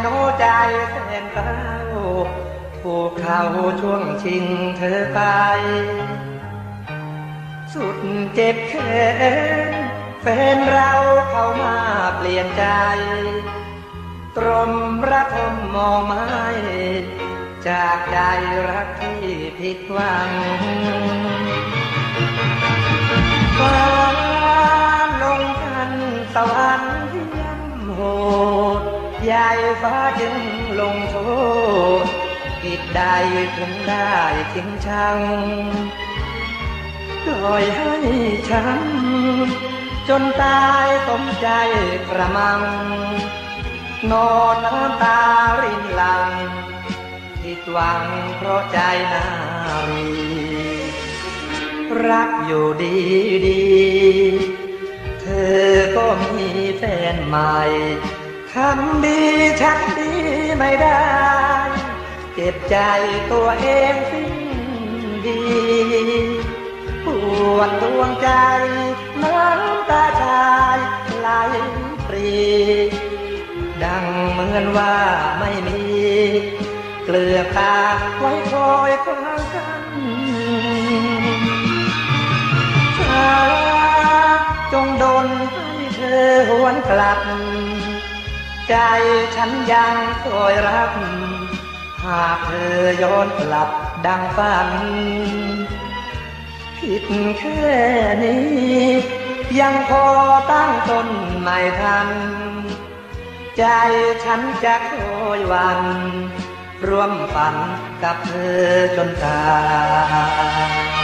โน้ใจแสนเต้าผูกเขาช่วงชิงเธอไป สุดเจ็บแค้นแฟนเราเข้ามาเปลี่ยนใจ ตรมระทมมองไม้จากใจรักที่ผิดหวังฟ้าลงทันสวรรค์ย่ำโหด ใหญ่ฟ้าจึงลงโทษผิดใดถึงได้ทิ้งชังปล่อยให้ช้ำจนตายสมใจกระมัง นอนน้ำตารินหลังผิดหวังเพราะใจนารีรักอยู่ดีดี เธอก็มีแฟนใหม่ ทำดีชักดีไม่ได้ เจ็บใจตัวเองสิ้นดีปวดดวงใจน้ำตาชายไหลปรี ดังเหมือนว่าไม่มี เกลือตาไว้คอยคว้างกันจงดลให้เธอหวนกลับ ใจฉันยังคอยรับหากเธอย้อนกลับดังฝัน ผิดแค่นี้ ยังพอตั้งตนไม่ทัน ใจฉันจะคอยหวัน ร่วมฝันกับเธอจนตาย